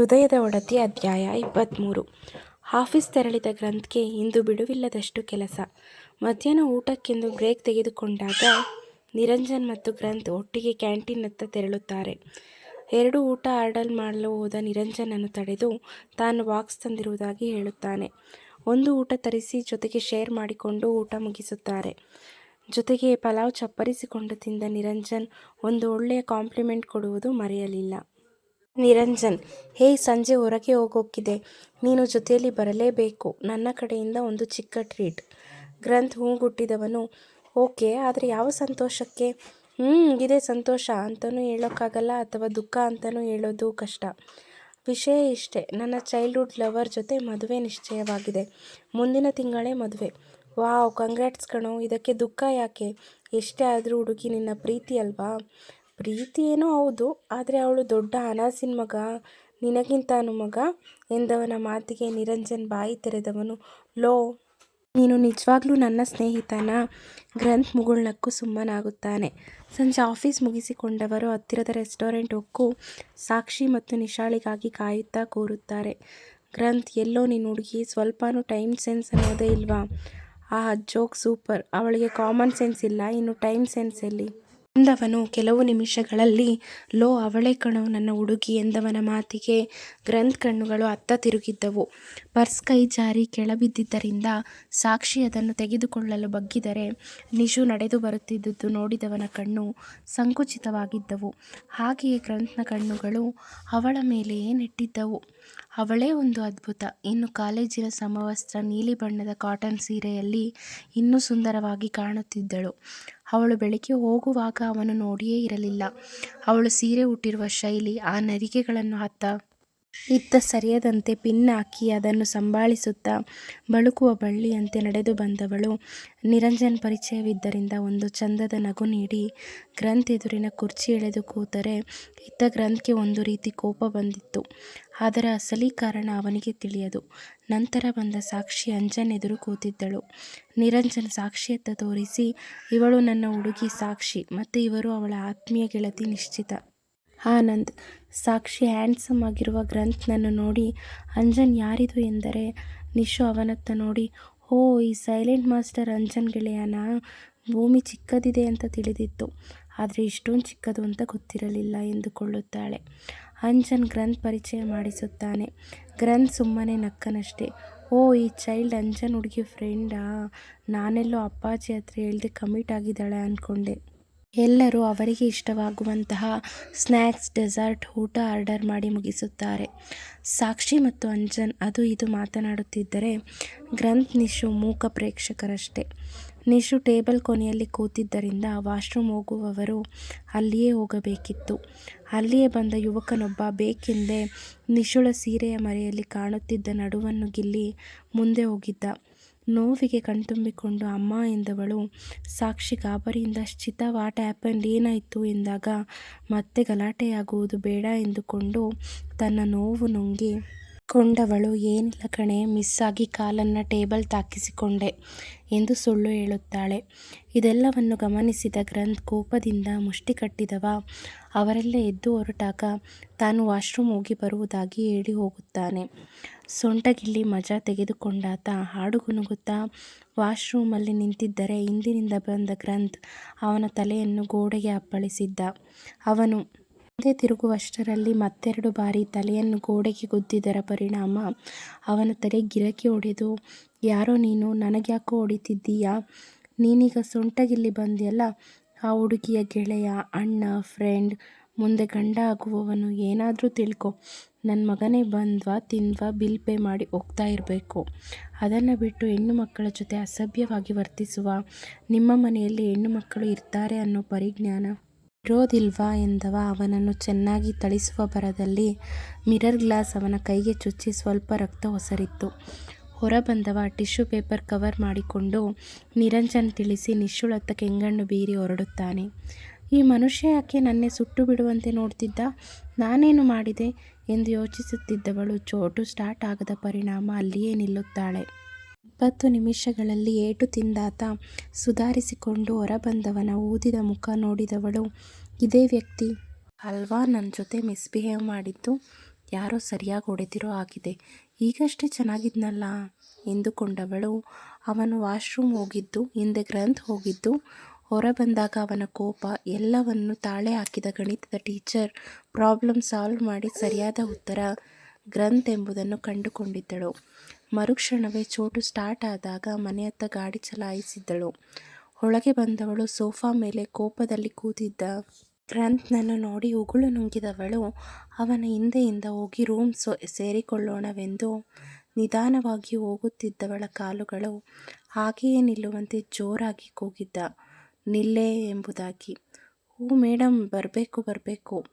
ಹೃದಯದ ಒಡತಿ ಅಧ್ಯಾಯ ಇಪ್ಪತ್ತ್ಮೂರು ಆಫೀಸ್ ತೆರಳಿದ ಗ್ರಂಥ್ಗೆ ಇಂದು ಬಿಡುವಿಲ್ಲದಷ್ಟು ಕೆಲಸ. ಮಧ್ಯಾಹ್ನ ಊಟಕ್ಕೆಂದು ಬ್ರೇಕ್ ತೆಗೆದುಕೊಂಡಾಗ ನಿರಂಜನ್ ಮತ್ತು ಗ್ರಂಥ್ ಒಟ್ಟಿಗೆ ಕ್ಯಾಂಟೀನತ್ತ ತೆರಳುತ್ತಾರೆ. ಎರಡು ಊಟ ಆರ್ಡರ್ ಮಾಡಲು ಹೋದ ನಿರಂಜನನ್ನು ತಡೆದು ತಾನು ಬಾಕ್ಸ್ ತಂದಿರುವುದಾಗಿ ಹೇಳುತ್ತಾನೆ. ಒಂದು ಊಟ ತರಿಸಿ ಜೊತೆಗೆ ಶೇರ್ ಮಾಡಿಕೊಂಡು ಊಟ ಮುಗಿಸುತ್ತಾರೆ. ಜೊತೆಗೆ ಪಲಾವ್ ಚಪ್ಪರಿಸಿಕೊಂಡು ತಿಂದ ನಿರಂಜನ್ ಒಂದು ಒಳ್ಳೆಯ ಕಾಂಪ್ಲಿಮೆಂಟ್ ಕೊಡುವುದು ಮರೆಯಲಿಲ್ಲ. ನಿರಂಜನ್, ಹೇ ಸಂಜೆ ಹೊರಗೆ ಹೋಗೋಕ್ಕಿದೆ. ನೀನು ಜೊತೆಯಲ್ಲಿ ಬರಲೇಬೇಕು. ನನ್ನ ಕಡೆಯಿಂದ ಒಂದು ಚಿಕ್ಕ ಟ್ರೀಟ್. ಗ್ರಂಥ್ ಹೂಗುಟ್ಟಿದವನು, ಓಕೆ, ಆದರೆ ಯಾವ ಸಂತೋಷಕ್ಕೆ? ಹ್ಞೂ ಇದೇ ಸಂತೋಷ ಅಂತಲೂ ಹೇಳೋಕ್ಕಾಗಲ್ಲ ಅಥವಾ ದುಃಖ ಅಂತಲೂ ಹೇಳೋದು ಕಷ್ಟ. ವಿಷಯ ಇಷ್ಟೇ, ನನ್ನ ಚೈಲ್ಡ್ಹುಡ್ ಲವರ್ ಜೊತೆ ಮದುವೆ ನಿಶ್ಚಯವಾಗಿದೆ. ಮುಂದಿನ ತಿಂಗಳೇ ಮದುವೆ. ವಾವ್ ಕಂಗ್ರ್ಯಾಟ್ಸ್ ಕಣೋ, ಇದಕ್ಕೆ ದುಃಖ ಯಾಕೆ? ಎಷ್ಟೇ ಆದರೂ ಹುಡುಗಿ ನಿನ್ನ ಪ್ರೀತಿ ಅಲ್ವಾ? ಪ್ರೀತಿ ಏನೋ ಹೌದು, ಆದರೆ ಅವಳು ದೊಡ್ಡ ಅನಾಸಿನ ಮಗ. ನಿನಗಿಂತಾನು ಮಗ. ಎಂದವನ ಮಾತಿಗೆ ನಿರಂಜನ್ ಬಾಯಿ ತೆರೆದವನು. ಲೋ, ನೀನು ನಿಜವಾಗ್ಲೂ ನನ್ನ ಸ್ನೇಹಿತನ? ಗ್ರಂಥ್ ಮುಗುಳ್ನಕ್ಕೂ ಸುಮ್ಮನಾಗುತ್ತಾನೆ. ಸಂಜೆ ಆಫೀಸ್ ಮುಗಿಸಿಕೊಂಡವರು ಹತ್ತಿರದ ರೆಸ್ಟೋರೆಂಟ್ ಒಕ್ಕು ಸಾಕ್ಷಿ ಮತ್ತು ನಿಶಾಳಿಗಾಗಿ ಕಾಯುತ್ತಾ ಕೂರುತ್ತಾರೆ. ಗ್ರಂಥ್, ಎಲ್ಲೋ ನೀನು ಹುಡುಗಿ, ಸ್ವಲ್ಪನೂ ಟೈಮ್ ಸೆನ್ಸ್ ಅನ್ನೋದೇ ಇಲ್ವಾ? ಆ ಜೋಕ್ ಸೂಪರ್. ಅವಳಿಗೆ ಕಾಮನ್ ಸೆನ್ಸ್ ಇಲ್ಲ, ಇನ್ನು ಟೈಮ್ ಸೆನ್ಸ್ ಎಲ್ಲಿ? ಎಂದವನು ಕೆಲವು ನಿಮಿಷಗಳಲ್ಲಿ, ಲೋ, ಅವಳೇ ಕಣೋ, ನನ್ನ ಹುಡುಗಿ ಎಂದವನ ಮಾತಿಗೆ ಗ್ರಂಥ್ ಕಣ್ಣುಗಳು ಅತ್ತ ತಿರುಗಿದ್ದವು. ಪರ್ಸ್ ಕೈ ಜಾರಿ ಕೆಳಬಿದ್ದಿದ್ದರಿಂದ ಸಾಕ್ಷಿ ಅದನ್ನು ತೆಗೆದುಕೊಳ್ಳಲು ಬಗ್ಗಿದರೆ ನಿಶು ನಡೆದು ಬರುತ್ತಿದ್ದುದು ನೋಡಿದವನ ಕಣ್ಣು ಸಂಕುಚಿತವಾಗಿದ್ದವು. ಹಾಗೆಯೇ ಗ್ರಂಥ್ನ ಕಣ್ಣುಗಳು ಅವಳ ಮೇಲೆಯೇ ನೆಟ್ಟಿದ್ದವು. ಅವಳೇ ಒಂದು ಅದ್ಭುತ. ಇನ್ನು ಕಾಲೇಜಿನ ಸಮವಸ್ತ್ರ, ನೀಲಿ ಬಣ್ಣದ ಕಾಟನ್ ಸೀರೆಯಲ್ಲಿ ಇನ್ನೂ ಸುಂದರವಾಗಿ ಕಾಣುತ್ತಿದ್ದಳು. ಅವಳು ಬೆಳಗ್ಗೆ ಹೋಗುವಾಗ ಅವನು ನೋಡಿಯೇ ಇರಲಿಲ್ಲ. ಅವಳು ಸೀರೆ ಉಟ್ಟಿರುವ ಶೈಲಿ ಆ ನರಿಗೆಗಳನ್ನು ಹತ್ತ ಇತ್ತ ಸರಿಯದಂತೆ ಪಿನ್ ಹಾಕಿ ಅದನ್ನು ಸಂಭಾಳಿಸುತ್ತಾ ಬಳುಕುವ ಬಳ್ಳಿಯಂತೆ ನಡೆದು ಬಂದವಳು. ನಿರಂಜನ್ ಪರಿಚಯವಿದ್ದರಿಂದ ಒಂದು ಚಂದದ ನಗು ನೀಡಿ ಗ್ರಂಥ್ ಎದುರಿನ ಕುರ್ಚಿ ಎಳೆದು ಕೂತರೆ ಇತ್ತ ಗ್ರಂಥ್ಗೆ ಒಂದು ರೀತಿ ಕೋಪ ಬಂದಿತ್ತು. ಅದರ ಅಸಲಿ ಕಾರಣ ಅವನಿಗೆ ತಿಳಿಯದು. ನಂತರ ಬಂದ ಸಾಕ್ಷಿ ಅಂಜನ್ ಎದುರು ಕೂತಿದ್ದಳು. ನಿರಂಜನ್ ಸಾಕ್ಷಿಯತ್ತ ತೋರಿಸಿ, ಇವಳು ನನ್ನ ಹುಡುಗಿ ಸಾಕ್ಷಿ, ಮತ್ತು ಇವರು ಅವಳ ಆತ್ಮೀಯ ಗೆಳತಿ ನಿಶ್ಚಿತ. ಆನಂದ್ ಸಾಕ್ಷಿ ಹ್ಯಾಂಡ್ಸಮ್ ಆಗಿರುವ ಗ್ರಂಥ್ನನ್ನು ನೋಡಿ ಅಂಜನ್ ಯಾರಿದು ಎಂದರೆ ನಿಶು ಅವನತ್ತ ನೋಡಿ ಓ ಈ ಸೈಲೆಂಟ್ ಮಾಸ್ಟರ್ ಅಂಜನ್ ಗೆಳೆಯನ ಭೂಮಿ ಚಿಕ್ಕದಿದೆ ಅಂತ ತಿಳಿದಿತ್ತು. ಆದರೆ ಇಷ್ಟೊಂದು ಚಿಕ್ಕದು ಅಂತ ಗೊತ್ತಿರಲಿಲ್ಲ ಎಂದುಕೊಳ್ಳುತ್ತಾಳೆ. ಅಂಜನ್ ಗ್ರಂಥ್ ಪರಿಚಯ ಮಾಡಿಸುತ್ತಾನೆ. ಗ್ರಂಥ್ ಸುಮ್ಮನೆ ನಕ್ಕನಷ್ಟೇ ಓ ಈ ಚೈಲ್ಡ್ ಅಂಜನ್ ಹುಡುಗಿ ಫ್ರೆಂಡಾ? ನಾನೆಲ್ಲೋ ಅಪ್ಪಾಜಿ ಹತ್ರ ಹೇಳ್ದೆ ಕಮಿಟ್ ಆಗಿದ್ದಾಳೆ ಅಂದ್ಕೊಂಡೆ ಎಲ್ಲರೂ ಅವರಿಗೆ ಇಷ್ಟವಾಗುವಂತಹ ಸ್ನ್ಯಾಕ್ಸ್ ಡೆಸರ್ಟ್, ಊಟ ಆರ್ಡರ್ ಮಾಡಿ ಮುಗಿಸುತ್ತಾರೆ. ಸಾಕ್ಷಿ ಮತ್ತು ಅಂಜನ್ ಅದು ಇದು ಮಾತನಾಡುತ್ತಿದ್ದರೆ ಗ್ರಂಥ್ ನಿಶು ಮೂಕ ಪ್ರೇಕ್ಷಕರಷ್ಟೇ. ನಿಶು ಟೇಬಲ್ ಕೊನೆಯಲ್ಲಿ ಕೂತಿದ್ದರಿಂದ ವಾಶ್ರೂಮ್ ಹೋಗುವವರು ಅಲ್ಲಿಯೇ ಹೋಗಬೇಕಿತ್ತು. ಅಲ್ಲಿಯೇ ಬಂದ ಯುವಕನೊಬ್ಬ ಬೇಕೆಂದೇ ನಿಶುಳ ಸೀರೆಯ ಮರೆಯಲ್ಲಿ ಕಾಣುತ್ತಿದ್ದ ನಡುವನ್ನು ಗಿಲ್ಲಿ ಮುಂದೆ ಹೋಗಿದ್ದ. ನೋವಿಗೆ ಕಣ್ತುಂಬಿಕೊಂಡು ಅಮ್ಮ ಎಂದವಳು, ಸಾಕ್ಷಿ ಗಾಬರಿಯಿಂದ ಚಿತ ವಾಟ್ ಆ್ಯಪನ್ ಏನಾಯಿತು? ಎಂದಾಗ, ಮತ್ತೆ ಗಲಾಟೆಯಾಗುವುದು ಬೇಡ ಎಂದುಕೊಂಡು ತನ್ನ ನೋವು ನುಂಗಿ ಕೊಂಡವಳು ಏನಿಲ್ಲ ಕಣೆ ಮಿಸ್ ಆಗಿ ಕಾಲನ್ನು ಟೇಬಲ್ ತಾಕಿಸಿಕೊಂಡೆ ಎಂದು ಸುಳ್ಳು ಹೇಳುತ್ತಾಳೆ. ಇದೆಲ್ಲವನ್ನು ಗಮನಿಸಿದ ಗ್ರಂಥ್ ಕೋಪದಿಂದ ಮುಷ್ಟಿ ಕಟ್ಟಿದವ. ಅವರೆಲ್ಲ ಎದ್ದು ಹೊರಟಾಗ ತಾನು ವಾಶ್ರೂಮ್ ಹೋಗಿ ಬರುವುದಾಗಿ ಹೇಳಿ ಹೋಗುತ್ತಾನೆ. ಸೊಂಟಗಿಲ್ಲಿ ಮಜಾ ತೆಗೆದುಕೊಂಡಾತ ಹಾಡುಗುನುಗುತ್ತಾ ವಾಶ್ರೂಮಲ್ಲಿ ನಿಂತಿದ್ದರೆ ಹಿಂದಿನಿಂದ ಬಂದ ಗ್ರಂಥ್ ಅವನ ತಲೆಯನ್ನು ಗೋಡೆಗೆ ಅಪ್ಪಳಿಸಿದ್ದ. ಅವನು ಹಿಂದೆ ತಿರುಗುವಷ್ಟರಲ್ಲಿ ಮತ್ತೆರಡು ಬಾರಿ ತಲೆಯನ್ನು ಗೋಡೆಗೆ ಗುದ್ದಿದರ ಪರಿಣಾಮ. ಅವನ ತಲೆ ಗಿರಕಿ ಹೊಡೆದು, ಯಾರೋ ನೀನು, ನನಗ್ಯಾಕೋ ಹೊಡಿತಿದ್ದೀಯಾ? ನೀನೀಗ ಸೊಂಟಗಿಲ್ಲಿ ಬಂದ್ಯಲ್ಲ? ಆ ಹುಡುಗಿಯ ಗೆಳೆಯ, ಅಣ್ಣ ಫ್ರೆಂಡ್ ಮುಂದೆ ಗಂಡ ಆಗುವವನು ಏನಾದರೂ ತಿಳ್ಕೊ. ನನ್ನ ಮಗನೇ ಬಂದ್ವಾ, ತಿಂದ್ವಾ ಬಿಲ್ ಪೇ ಮಾಡಿ ಹೋಗ್ತಾ ಇರಬೇಕು. ಅದನ್ನು ಬಿಟ್ಟು ಹೆಣ್ಣು ಮಕ್ಕಳ ಜೊತೆ ಅಸಭ್ಯವಾಗಿ ವರ್ತಿಸುವ, ನಿಮ್ಮ ಮನೆಯಲ್ಲಿ ಹೆಣ್ಣು ಮಕ್ಕಳು ಇರ್ತಾರೆ ಅನ್ನೋ ಪರಿಜ್ಞಾನ ಇರೋದಿಲ್ವಾ ಎಂದವ ಅವನನ್ನು ಚೆನ್ನಾಗಿ ತಳಿಸುವ ಭರದಲ್ಲಿ ಮಿರರ್ ಗ್ಲಾಸ್ ಅವನ ಕೈಗೆ ಚುಚ್ಚಿ ಸ್ವಲ್ಪ ರಕ್ತ ಒಸರಿತ್ತು. ಹೊರಬಂದವ ಟಿಶ್ಯೂ ಪೇಪರ್ ಕವರ್ ಮಾಡಿಕೊಂಡು ನಿರಂಜನ್ ತಿಳಿಸಿ ನಿಶ್ಚುಳತ್ತ ಕೆಂಗಣ್ಣು ಬೀರಿ ಹೊರಡುತ್ತಾನೆ. ಈ ಮನುಷ್ಯ ಯಾಕೆ ನನ್ನೇ ಸುಟ್ಟು ಬಿಡುವಂತೆ ನೋಡ್ತಿದ್ದ? ನಾನೇನು ಮಾಡಿದೆ? ಎಂದು ಯೋಚಿಸುತ್ತಿದ್ದವಳು. ಚೋಟು ಸ್ಟಾರ್ಟ್ ಆಗದ ಪರಿಣಾಮ ಅಲ್ಲಿಯೇ ನಿಲ್ಲುತ್ತಾಳೆ. ಇಪ್ಪತ್ತು ನಿಮಿಷಗಳಲ್ಲಿ ಏಟು ತಿಂದಾತ ಸುಧಾರಿಸಿಕೊಂಡು ಹೊರಬಂದವನ ಊದಿದ ಮುಖ ನೋಡಿದವಳು, ಇದೇ ವ್ಯಕ್ತಿ. ಅಲ್ವಾ? ನನ್ನ ಜೊತೆ ಮಿಸ್ಬಿಹೇವ್ ಮಾಡಿದ್ದು. ಯಾರೋ ಸರಿಯಾಗಿ ಹೊಡೆದಿರೋ ಆಗಿದೆ. ಈಗಷ್ಟೇ ಚೆನ್ನಾಗಿದ್ನಲ್ಲ? ಎಂದುಕೊಂಡವಳು. ಅವನು ವಾಶ್ರೂಮ್ ಹೋಗಿದ್ದು, ಹಿಂದೆ ಗ್ರಂಥ್ ಹೋಗಿದ್ದು. ಹೊರ ಬಂದಾಗ ಅವನ ಕೋಪ, ಎಲ್ಲವನ್ನು ತಾಳೆ ಹಾಕಿದ ಗಣಿತದ ಟೀಚರ್ ಪ್ರಾಬ್ಲಮ್ ಸಾಲ್ವ್ ಮಾಡಿ ಸರಿಯಾದ ಉತ್ತರ, ಗ್ರಂಥ್ ಎಂಬುದನ್ನು ಕಂಡುಕೊಂಡಿದ್ದಳು. ಮರುಕ್ಷಣವೇ ಚೋಟು ಸ್ಟಾರ್ಟ್ ಆದಾಗ ಮನೆಯತ್ತ ಗಾಡಿ ಚಲಾಯಿಸಿದ್ದಳು. ಒಳಗೆ ಬಂದವಳು ಸೋಫಾ ಮೇಲೆ ಕೋಪದಲ್ಲಿ ಕೂತಿದ್ದ ಗ್ರಂಥ್ನನ್ನು ನೋಡಿ ಉಗುಳು ನುಂಗಿದವಳು. ಅವನ ಹಿಂದೆಯಿಂದ ಹೋಗಿ ರೂಮ್ ಸೋ ಸೇರಿಕೊಳ್ಳೋಣವೆಂದು ನಿಧಾನವಾಗಿ ಹೋಗುತ್ತಿದ್ದವಳ ಕಾಲುಗಳು ಹಾಗೆಯೇ ನಿಲ್ಲುವಂತೆ ಜೋರಾಗಿ ಕೂಗಿದ್ದ. ನಿಲ್ಲೇ ಎಂಬುದಾಗಿ. ಹೂ ಮೇಡಮ್ ಬರಬೇಕು ಬರಬೇಕು.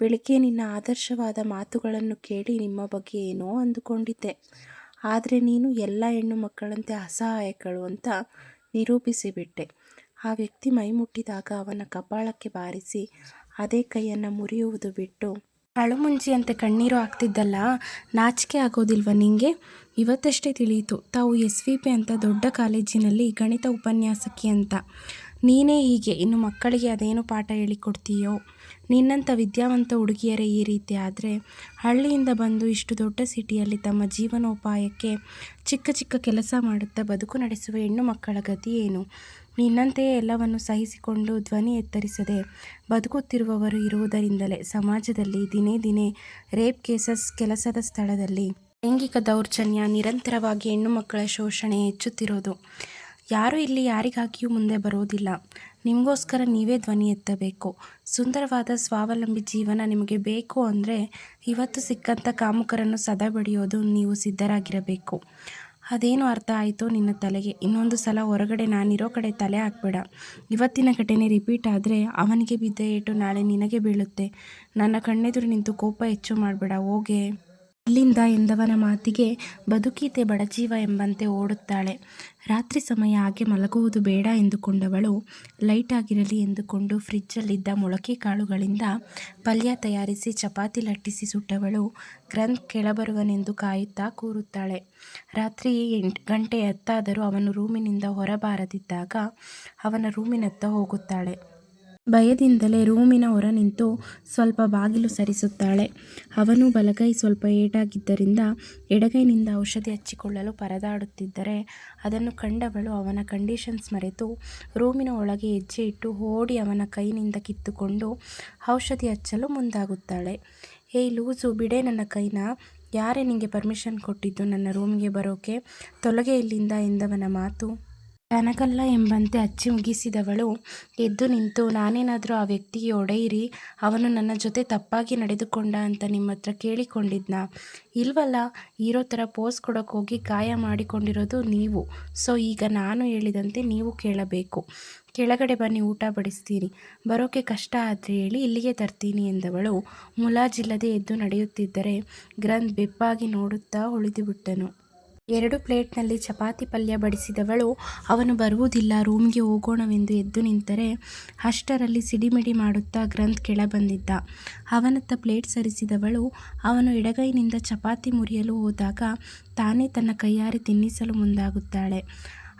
ಬೆಳಿಗ್ಗೆ ನಿನ್ನ ಆದರ್ಶವಾದ ಮಾತುಗಳನ್ನು ಕೇಳಿ ನಿಮ್ಮ ಬಗ್ಗೆ ಏನೋ ಅಂದುಕೊಂಡಿದ್ದೆ. ಆದರೆ ನೀನು ಎಲ್ಲ ಹೆಣ್ಣು ಮಕ್ಕಳಂತೆ ಅಸಹಾಯಕಳು ಅಂತ ನಿರೂಪಿಸಿಬಿಟ್ಟೆ. ಆ ವ್ಯಕ್ತಿ ಮೈ ಮುಟ್ಟಿದಾಗ ಅವನ ಕಪಾಳಕ್ಕೆ ಬಾರಿಸಿ ಅದೇ ಕೈಯನ್ನು ಮುರಿಯುವುದು ಬಿಟ್ಟು ಅಳುಮುಂಜಿಯಂತೆ ಕಣ್ಣೀರು ಆಗ್ತಿದ್ದಲ್ಲ ನಾಚಿಕೆ ಆಗೋದಿಲ್ವ ನಿಂಗೆ? ಇವತ್ತಷ್ಟೇ ತಿಳಿಯಿತು, ತಾವು ಎಸ್ ವಿ ಪಿ ಅಂತ ದೊಡ್ಡ ಕಾಲೇಜಿನಲ್ಲಿ ಗಣಿತ ಉಪನ್ಯಾಸಕಿ ಅಂತ. ನೀನೇ ಹೀಗೆ, ಇನ್ನು ಮಕ್ಕಳಿಗೆ ಅದೇನು ಪಾಠ ಹೇಳಿಕೊಡ್ತೀಯೋ? ನಿನ್ನಂಥ ವಿದ್ಯಾವಂತ ಹುಡುಗಿಯರೇ ಈ ರೀತಿ ಆದರೆ ಹಳ್ಳಿಯಿಂದ ಬಂದು ಇಷ್ಟು ದೊಡ್ಡ ಸಿಟಿಯಲ್ಲಿ ತಮ್ಮ ಜೀವನೋಪಾಯಕ್ಕೆ ಚಿಕ್ಕ ಚಿಕ್ಕ ಕೆಲಸ ಮಾಡುತ್ತಾ ಬದುಕು ನಡೆಸುವ ಹೆಣ್ಣು ಮಕ್ಕಳ ಗತಿ ಏನು? ನಿನ್ನಂತೆಯೇ ಎಲ್ಲವನ್ನು ಸಹಿಸಿಕೊಂಡು ಧ್ವನಿ ಎತ್ತರಿಸದೆ ಬದುಕುತ್ತಿರುವವರು ಇರುವುದರಿಂದಲೇ ಸಮಾಜದಲ್ಲಿ ದಿನೇ ದಿನೇ ರೇಪ್ ಕೇಸಸ್ ಕೆಲಸದ ಸ್ಥಳದಲ್ಲಿ ಲೈಂಗಿಕ ದೌರ್ಜನ್ಯ ನಿರಂತರವಾಗಿ ಹೆಣ್ಣು ಮಕ್ಕಳ ಶೋಷಣೆ ಹೆಚ್ಚುತ್ತಿರೋದು. ಯಾರೂ ಇಲ್ಲಿ ಯಾರಿಗಾಗಿಯೂ ಮುಂದೆ ಬರೋದಿಲ್ಲ. ನಿಮಗೋಸ್ಕರ ನೀವೇ ಧ್ವನಿ ಎತ್ತಬೇಕು. ಸುಂದರವಾದ ಸ್ವಾವಲಂಬಿ ಜೀವನ ನಿಮಗೆ ಬೇಕು ಅಂದರೆ ಇವತ್ತು ಸಿಕ್ಕಂಥ ಕಾಮುಕರನ್ನು ಸದಾ ಬಡಿಯೋದು ನೀವು ಸಿದ್ಧರಾಗಿರಬೇಕು. ಅದೇನು ಅರ್ಥ ಆಯಿತು ನಿನ್ನ ತಲೆಗೆ. ಇನ್ನೊಂದು ಸಲ ಹೊರಗಡೆ ನಾನಿರೋ ಕಡೆ ತಲೆ ಹಾಕ್ಬೇಡ. ಇವತ್ತಿನ ಘಟನೆ ರಿಪೀಟ್ ಆದರೆ ಅವನಿಗೆ ಬಿದ್ದ ಏಟು ನಾಳೆ ನಿನಗೆ ಬೀಳುತ್ತೆ. ನನ್ನ ಕಣ್ಣೆದುರು ನಿಂತು ಕೋಪ ಹೆಚ್ಚು ಮಾಡಬೇಡ. ಹೋಗೆ. ಇಲ್ಲಿಂದ ಎಂದವನ ಮಾತಿಗೆ ಬದುಕೀತೆ ಬಡಜೀವ ಎಂಬಂತೆ ಓಡುತ್ತಾಳೆ. ರಾತ್ರಿ ಸಮಯ ಹಾಗೆ ಮಲಗುವುದು ಬೇಡ ಎಂದುಕೊಂಡವಳು ಲೈಟ್ ಆಗಿರಲಿ ಎಂದುಕೊಂಡು ಫ್ರಿಜ್ಜಲ್ಲಿದ್ದ ಮೊಳಕೆ ಕಾಳುಗಳಿಂದ ಪಲ್ಯ ತಯಾರಿಸಿ ಚಪಾತಿ ಲಟ್ಟಿಸಿ ಸುಟ್ಟವಳು ಗ್ರಂಥ್ ಕೆಳಬರುವನೆಂದು ಕಾಯುತ್ತಾ ಕೂರುತ್ತಾಳೆ. ರಾತ್ರಿ ಎಂಟು ಗಂಟೆ ಹತ್ತಾದರೂ ಅವನು ರೂಮಿನಿಂದ ಹೊರಬಾರದಿದ್ದಾಗ ಅವನ ರೂಮಿನತ್ತ ಹೋಗುತ್ತಾಳೆ. ಭಯದಿಂದಲೇ ರೂಮಿನ ಹೊರ ನಿಂತು ಸ್ವಲ್ಪ ಬಾಗಿಲು ಸರಿಸುತ್ತಾಳೆ. ಅವನು ಬಲಗೈ ಸ್ವಲ್ಪ ಏಟಾಗಿದ್ದರಿಂದ ಎಡಗೈನಿಂದ ಔಷಧಿ ಹಚ್ಚಿಕೊಳ್ಳಲು ಪರದಾಡುತ್ತಿದ್ದರೆ ಅದನ್ನು ಕಂಡವಳು ಅವನ ಕಂಡೀಷನ್ಸ್ ಮರೆತು ರೂಮಿನ ಒಳಗೆ ಹೆಜ್ಜೆ ಇಟ್ಟು ಓಡಿ ಅವನ ಕೈನಿಂದ ಕಿತ್ತುಕೊಂಡು ಔಷಧಿ ಹಚ್ಚಲು ಮುಂದಾಗುತ್ತಾಳೆ. ಏಯ್ ಲೂಸು, ಬಿಡೆ ನನ್ನ ಕೈನ. ಯಾರೇ ನಿಮಗೆ ಪರ್ಮಿಷನ್ ಕೊಟ್ಟಿದ್ದು ನನ್ನ ರೂಮಿಗೆ ಬರೋಕೆ? ತೊಲಗೆ ಇಲ್ಲಿಂದ ಎಂದವನ ಮಾತು. ತನಗಲ್ಲ ಎಂಬಂತೆ ಅಚ್ಚಿ ಮುಗಿಸಿದವಳು. ಎದ್ದು ನಿಂತು, ನಾನೇನಾದರೂ ಆ ವ್ಯಕ್ತಿಗೆ ಒಡೆಯಿರಿ, ಅವನು ನನ್ನ ಜೊತೆ ತಪ್ಪಾಗಿ ನಡೆದುಕೊಂಡ ಅಂತ ನಿಮ್ಮ ಹತ್ರ ಕೇಳಿಕೊಂಡಿದ್ನಾ. ಇಲ್ವಲ್ಲ, ಇರೋ ಥರ ಪೋಸ್ ಕೊಡೋಕ್ಕೋಗಿ ಗಾಯ ಮಾಡಿಕೊಂಡಿರೋದು ನೀವು. ಸೊ, ಈಗ ನಾನು ಹೇಳಿದಂತೆ ನೀವು ಕೇಳಬೇಕು. ಕೆಳಗಡೆ ಬನ್ನಿ, ಊಟ ಬಡಿಸ್ತೀನಿ. ಬರೋಕೆ ಕಷ್ಟ ಆದರೆ ಹೇಳಿ ಇಲ್ಲಿಗೆ ತರ್ತೀನಿ ಎಂದವಳು. ಮುಲಾಜಿಲ್ಲದೆ ಎದ್ದು ನಡೆಯುತ್ತಿದ್ದರೆ ಗ್ರಂಥ್ ಬೆಪ್ಪಾಗಿ ನೋಡುತ್ತಾ ಉಳಿದುಬಿಟ್ಟನು. ಎರಡು ಪ್ಲೇಟ್ನಲ್ಲಿ ಚಪಾತಿ ಪಲ್ಯ ಬಡಿಸಿದವಳು, ಅವನು ಬರುವುದಿಲ್ಲ, ರೂಮ್ಗೆ ಹೋಗೋಣವೆಂದು ಎದ್ದು ನಿಂತರೆ ಅಷ್ಟರಲ್ಲಿ ಸಿಡಿಮಿಡಿ ಮಾಡುತ್ತಾ ಗ್ರಂಥ್ ಕೆಳ ಬಂದಿದ್ದ ಅವನತ್ತ ಪ್ಲೇಟ್ ಸರಿಸಿದವಳು, ಅವನು ಎಡಗೈನಿಂದ ಚಪಾತಿ ಮುರಿಯಲು ಹೋದಾಗ ತಾನೇ ತನ್ನ ಕೈಯಾರಿ ತಿನ್ನಿಸಲು ಮುಂದಾಗುತ್ತಾಳೆ.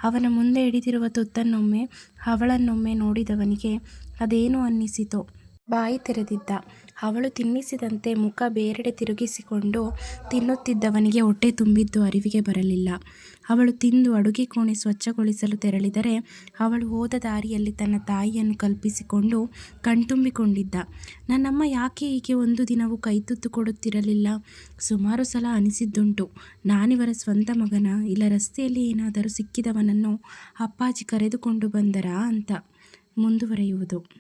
ಅವನ ಮುಂದೆ ಹಿಡಿದಿರುವ ತುತ್ತನ್ನೊಮ್ಮೆ, ಅವಳನ್ನೊಮ್ಮೆ ನೋಡಿದವನಿಗೆ ಅದೇನು ಅನ್ನಿಸಿತೋ. ಬಾಯಿ ತೆರೆದಿದ್ದ. ಅವಳು ತಿನ್ನಿಸಿದಂತೆ ಮುಖ ಬೇರೆಡೆ ತಿರುಗಿಸಿಕೊಂಡು ತಿನ್ನುತ್ತಿದ್ದವನಿಗೆ ಹೊಟ್ಟೆ ತುಂಬಿದ್ದು ಅರಿವಿಗೆ ಬರಲಿಲ್ಲ. ಅವಳು ತಿಂದು ಅಡುಗೆ ಕೋಣೆ ಸ್ವಚ್ಛಗೊಳಿಸಲು ತೆರಳಿದರೆ ಅವಳು ಹೋದ ದಾರಿಯಲ್ಲಿ ತನ್ನ ತಾಯಿಯನ್ನು ಕಲ್ಪಿಸಿಕೊಂಡು ಕಣ್ತುಂಬಿಕೊಂಡಿದ್ದ. ನನ್ನಮ್ಮ ಯಾಕೆ ಹೀಗೆ ಒಂದು ದಿನವೂ ಕೈತುತ್ತು ಕೊಡುತ್ತಿರಲಿಲ್ಲ? ಸುಮಾರು ಸಲ ಅನಿಸಿದ್ದುಂಟು. ನಾನಿವರ ಸ್ವಂತ ಮಗನ, ಇಲ್ಲ ರಸ್ತೆಯಲ್ಲಿ ಏನಾದರೂ ಸಿಕ್ಕಿದವನನ್ನು ಅಪ್ಪಾಜಿ ಕರೆದುಕೊಂಡು ಬಂದರಾ ಅಂತ ಮುಂದುವರೆಯುವುದು.